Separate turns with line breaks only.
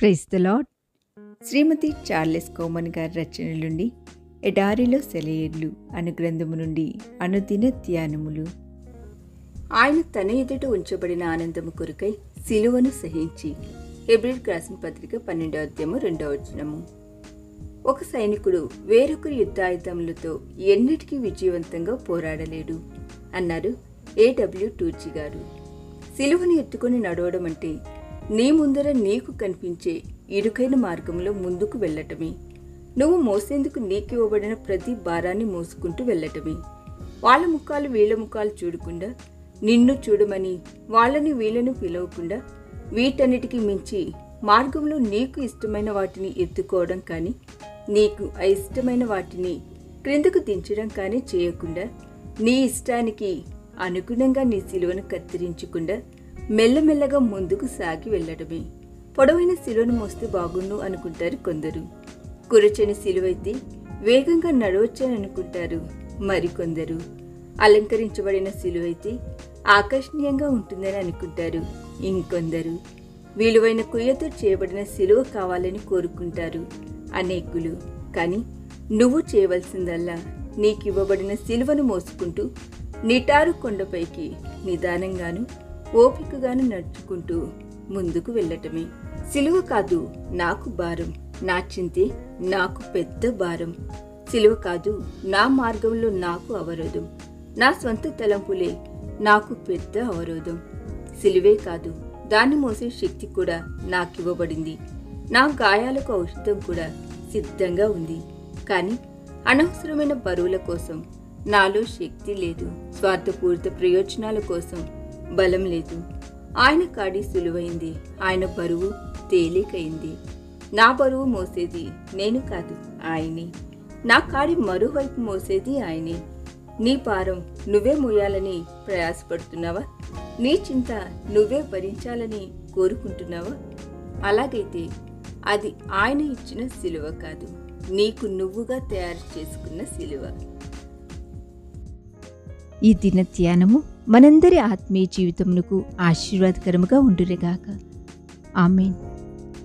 Praise the Lord
Shrimati Charles Cowman గారి రచన నుండి ఎడారిలో సెలయేర్లు అను గ్రంథము నుండి అనుదిన ధ్యానములు. ఆయన తన ఎదుట ఉంచబడిన ఆనందము కొరకై సిలువను సహించి ఎబ్రిడ్ క్రాసిన పత్రిక పన్నెండో అధ్యాయము రెండవ వచనము. ఒక సైనికుడు వేరొకరి యుద్ధాయుధములతో ఎన్నిటికీ విజయవంతంగా పోరాడలేడు అన్నారు ఏడబ్ల్యూ టూచి గారు. సిలువను ఎత్తుకొని నడవడం అంటే నీ ముందర నీకు కనిపించే ఇరుకైన మార్గంలో ముందుకు వెళ్ళటమే. నువ్వు మోసేందుకు నీకు ఇవ్వబడిన ప్రతి భారాన్ని మోసుకుంటూ వెళ్ళటమే. వాళ్ళ ముఖాలు వీళ్ళ ముఖాలు చూడకుండా నిన్ను చూడమని వాళ్ళని వీళ్ళను పిలవకుండా వీటన్నిటికీ మించి మార్గంలో నీకు ఇష్టమైన వాటిని ఎత్తుకోవడం కానీ నీకు అయిష్టమైన వాటిని క్రిందకు దించడం కానీ చేయకుండా నీ ఇష్టానికి అనుగుణంగా నీ సిలువను కత్తిరించకుండా మెల్లమెల్లగా ముందుకు సాగి వెళ్ళడమే. పొడవైన శిలువను మోస్తే బాగుండు అనుకుంటారు కొందరు. కురచని శిలువైతే వేగంగా నడవచ్చని అనుకుంటారు మరికొందరు. అలంకరించబడిన శిలువైతే ఆకర్షణీయంగా ఉంటుందని అనుకుంటారు ఇంకొందరు. విలువైన కుయ్యతో చేయబడిన సిలువ కావాలని కోరుకుంటారు అనేకులు. కానీ నువ్వు చేయవలసిందల్లా నీకు ఇవ్వబడిన శిలువను మోసుకుంటూ నిటారు కొండపైకి నిదానంగాను ఓపికగాను నడుచుకుంటూ ముందుకు వెళ్ళటమే. సిలువ కాదు నాకు భారం నా చింతే నాకు పెద్ద భారం. సిలువ కాదు నా మార్గంలో నాకు అవరోధం నా స్వంత తలంపులే నాకు పెద్ద అవరోధం. సిలువే కాదు దాన్ని మోసే శక్తి కూడా నాకివ్వబడింది. నా గాయాలకు ఔషధం కూడా సిద్ధంగా ఉంది. కానీ అనవసరమైన బరువుల కోసం నాలో శక్తి లేదు. స్వార్థపూరిత ప్రయోజనాల కోసం బలం లేదు. ఆయన కాడి సులువైంది. ఆయన బరువు తేలికైంది. నా బరువు మోసేది నేను కాదు ఆయనే. నా కాడి మరోవైపు మోసేది ఆయనే. నీ భారం నువ్వే మోయాలని ప్రయాసపడుతున్నావా? నీ చింత నువ్వే భరించాలని కోరుకుంటున్నావా? అలాగైతే అది ఆయన ఇచ్చిన సిలువ కాదు. నీకు నువ్వుగా తయారు చేసుకున్న సిలువ.
ఈ దిన ధ్యానము మనందరి ఆత్మీయ జీవితమునకు ఆశీర్వాదకరముగా ఉండురేగాక. ఆమెన్.